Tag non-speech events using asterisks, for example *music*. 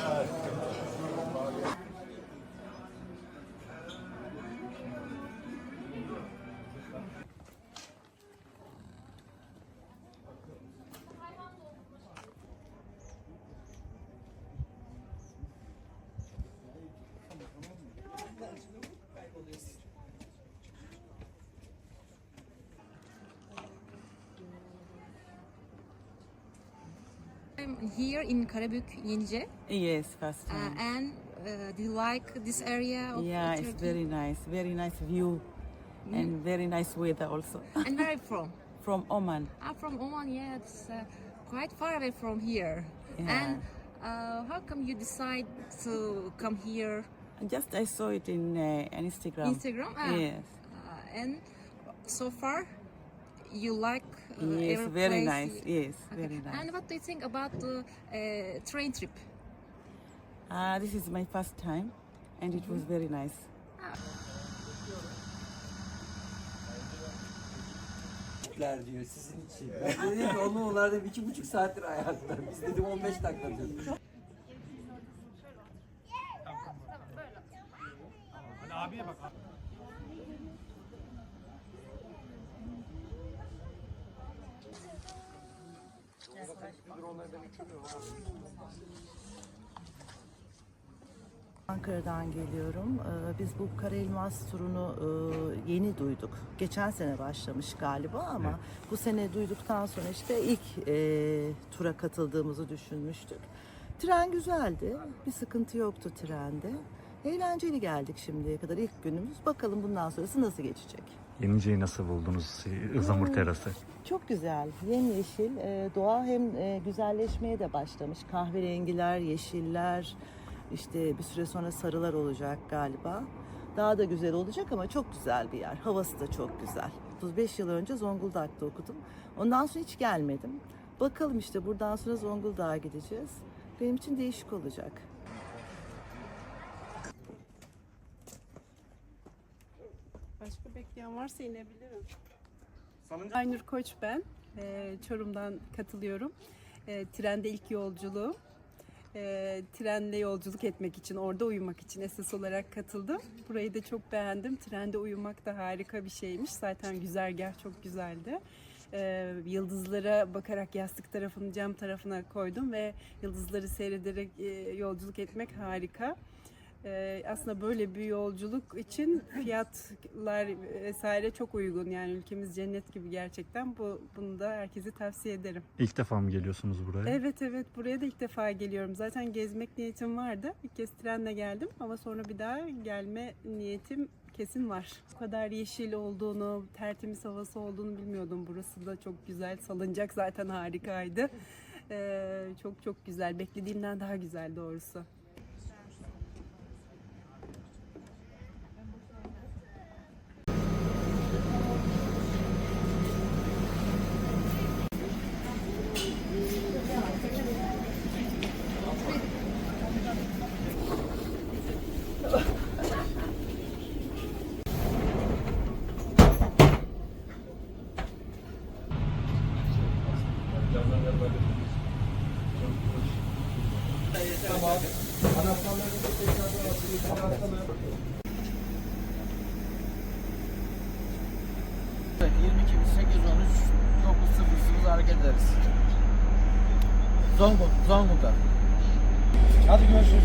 Uh, Here in Karabük, Yenice. Yes, first Uh, time. and uh, do you like this area of yeah, uh, it's very nice. Very nice view and very nice weather also. *laughs* And where are you from? From Oman. I'm from Oman. Yeah, it's uh, quite far away from here. Yeah. And uh, how come you decide to come here? Just I saw it in uh, Instagram. Instagram. Ah, Yes. uh, and so far, you like uh, yes, very nice. Yes, Okay. very nice. And what do you think about the uh, train trip? Uh, this is my first time and it was very nice. Türkler diyor sizin için. Ben *laughs* dedim ki onu onlar dedim iki buçuk saattir ayakta. Biz dedim 15 dakika diyoruz. Ankara'dan geliyorum. Ee, Biz bu Kara Elmas turunu e, yeni duyduk. Geçen sene başlamış galiba ama bu sene duyduktan sonra işte ilk e, tura katıldığımızı düşünmüştük. Tren güzeldi. Bir sıkıntı yoktu trende. Eğlenceli geldik şimdiye kadar ilk günümüz. Bakalım bundan sonrası nasıl geçecek. Yenice'yi nasıl buldunuz? Ihlamur terası. Çok güzel, yemyeşil. Ee, Doğa hem e, güzelleşmeye de başlamış. Kahverengiler, yeşiller, işte bir süre sonra sarılar olacak galiba. Daha da güzel olacak ama çok güzel bir yer. Havası da çok güzel. 35 yıl önce Zonguldak'ta okudum. Ondan sonra hiç gelmedim. Bakalım işte buradan sonra Zonguldak'a gideceğiz. Benim için değişik olacak. Başka bekleyen varsa inebilirim. Aynur Koç ben. Ee, Çorum'dan katılıyorum. Ee, trende ilk yolculuğum. Ee, trenle yolculuk etmek için, orada uyumak için esas olarak katıldım. Burayı da çok beğendim. Trende uyumak da harika bir şeymiş. Zaten güzergah çok güzeldi. Ee, yıldızlara bakarak yastık tarafını cam tarafına koydum ve yıldızları seyrederek e, yolculuk etmek harika. Ee, aslında böyle bir yolculuk için fiyatlar vesaire çok uygun yani ülkemiz cennet gibi gerçekten bu bunu da herkese tavsiye ederim. İlk defa mı geliyorsunuz buraya? Evet evet buraya da ilk defa geliyorum. Zaten gezmek niyetim vardı. İlk kez trenle geldim ama sonra bir daha gelme niyetim kesin var. Bu kadar yeşil olduğunu, tertemiz havası olduğunu bilmiyordum. Burası da çok güzel. Salıncak zaten harikaydı. Ee, çok çok güzel. Beklediğimden daha güzel doğrusu. Evet, 22 813 900 hareket ederiz. Zonguldak. Zonguldak. Hadi görüşürüz.